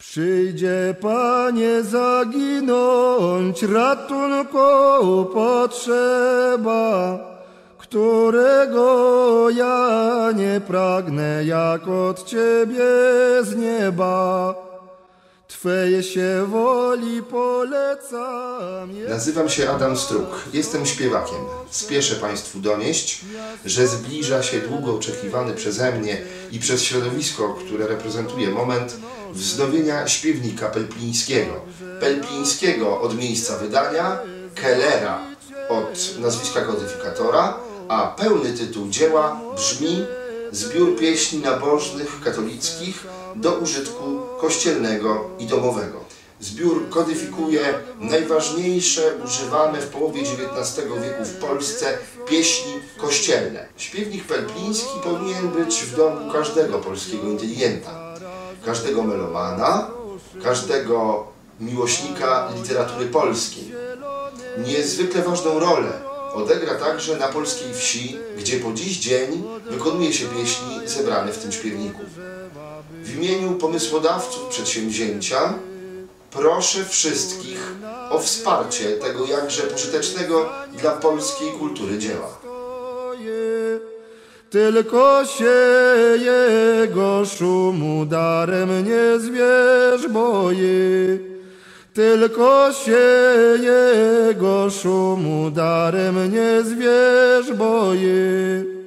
Przyjdzie Panie zaginąć, ratunku potrzeba, którego ja nie pragnę jak od Ciebie z nieba. Się woli polecam. Nazywam się Adam Struk, jestem śpiewakiem. Spieszę Państwu donieść, że zbliża się długo oczekiwany przeze mnie i przez środowisko, które reprezentuje moment wznowienia śpiewnika pelplińskiego. Pelplińskiego od miejsca wydania, Kellera od nazwiska kodyfikatora, a pełny tytuł dzieła brzmi Zbiór pieśni nabożnych katolickich do użytku kościelnego i domowego. Zbiór kodyfikuje najważniejsze używane w połowie XIX wieku w Polsce pieśni kościelne. Śpiewnik pelpliński powinien być w domu każdego polskiego inteligenta, każdego melomana, każdego miłośnika literatury polskiej. Niezwykle ważną rolę odegra także na polskiej wsi, gdzie po dziś dzień wykonuje się pieśni zebrane w tym śpiewniku. W imieniu pomysłodawców przedsięwzięcia proszę wszystkich o wsparcie tego jakże pożytecznego dla polskiej kultury dzieła. Tylko się jego szumu darem nie zwierz boi. Tylko się jego szumu darem nie zwierz boi.